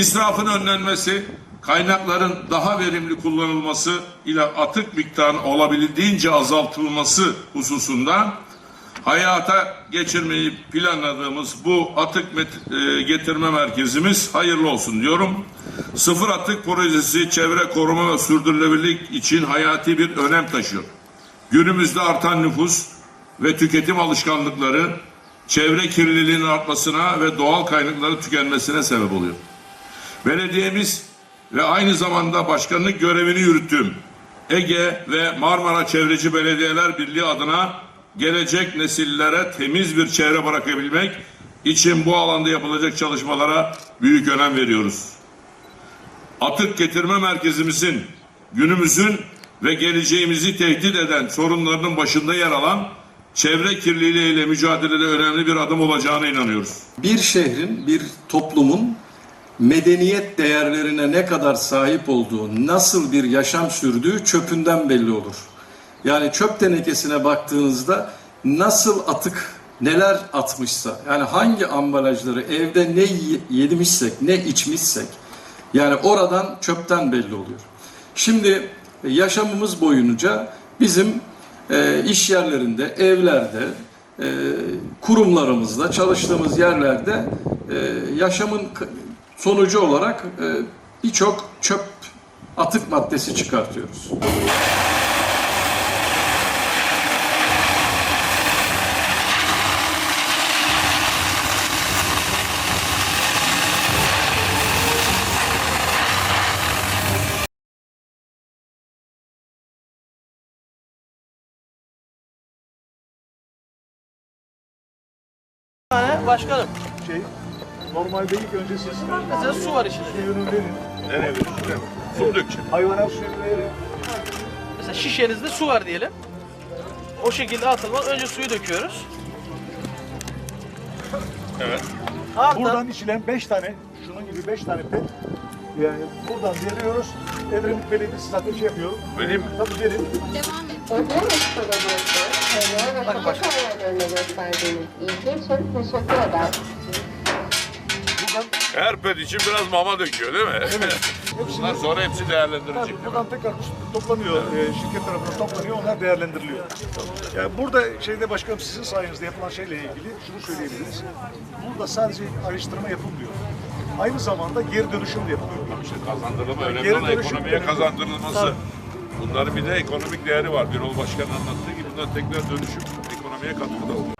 İsrafın önlenmesi, kaynakların daha verimli kullanılması ile atık miktarının olabildiğince azaltılması hususunda hayata geçirmeyi planladığımız bu atık e, getirme merkezimiz hayırlı olsun diyorum. Sıfır atık projesi çevre koruma ve sürdürülebilirlik için hayati bir önem taşıyor. Günümüzde artan nüfus ve tüketim alışkanlıkları çevre kirliliğinin artmasına ve doğal kaynakların tükenmesine sebep oluyor. Belediyemiz ve aynı zamanda başkanlık görevini yürüttüğüm Ege ve Marmara Çevreci Belediyeler Birliği adına gelecek nesillere temiz bir çevre bırakabilmek için bu alanda yapılacak çalışmalara büyük önem veriyoruz. Atık getirme merkezimizin günümüzün ve geleceğimizi tehdit eden sorunlarının başında yer alan çevre kirliliği ile mücadelede önemli bir adım olacağına inanıyoruz. bir şehrin, bir toplumun medeniyet değerlerine ne kadar sahip olduğu, nasıl bir yaşam sürdüğü çöpünden belli olur. Yani çöp tenekesine baktığınızda nasıl atık, neler atmışsa, yani hangi ambalajları evde ne yemişsek, ne içmişsek, yani oradan çöpten belli oluyor. Şimdi yaşamımız boyunca bizim e, iş yerlerinde, evlerde, e, kurumlarımızda, çalıştığımız yerlerde e, yaşamın sonucu olarak e, birçok çöp atık maddesi çıkartıyoruz. başkanım. şey normalde ilk önce siz Mesela su var içinde. suyunu verin. Nereye Şuraya Su dökeceğim. Hayvana suyunu verin. Mesela şişenizde su var diyelim. O şekilde atılmaz. Önce suyu döküyoruz. Evet. Ardından Buradan içilen 5 tane, şunun gibi 5 tane pet. Yani buradan veriyoruz. Edremit Belediyesi zaten şey yapıyor. Vereyim mi? Tabii verin. Çevre ve Bak başka. ilgi için teşekkür eder. Buradan, Her pet için biraz mama döküyor değil mi? Evet. Bundan sonra hepsi değerlendirilecek. tabii, buradan tekrar toplanıyor. e, şirket tarafından toplanıyor. Onlar değerlendiriliyor. Yani burada şeyde başkanım sizin sayenizde yapılan şeyle ilgili şunu söyleyebiliriz. Burada sadece ayrıştırma yapılmıyor. Aynı zamanda geri dönüşüm de yapılıyor. İşte kazandırılma önemli Geri olan dönüşüm ekonomiye önemli. kazandırılması. Tabii. Bunların bir de ekonomik değeri var. Birol Başkan'ın anlattığı gibi bunlar tekrar dönüşüm ekonomiye katkıda oluyor.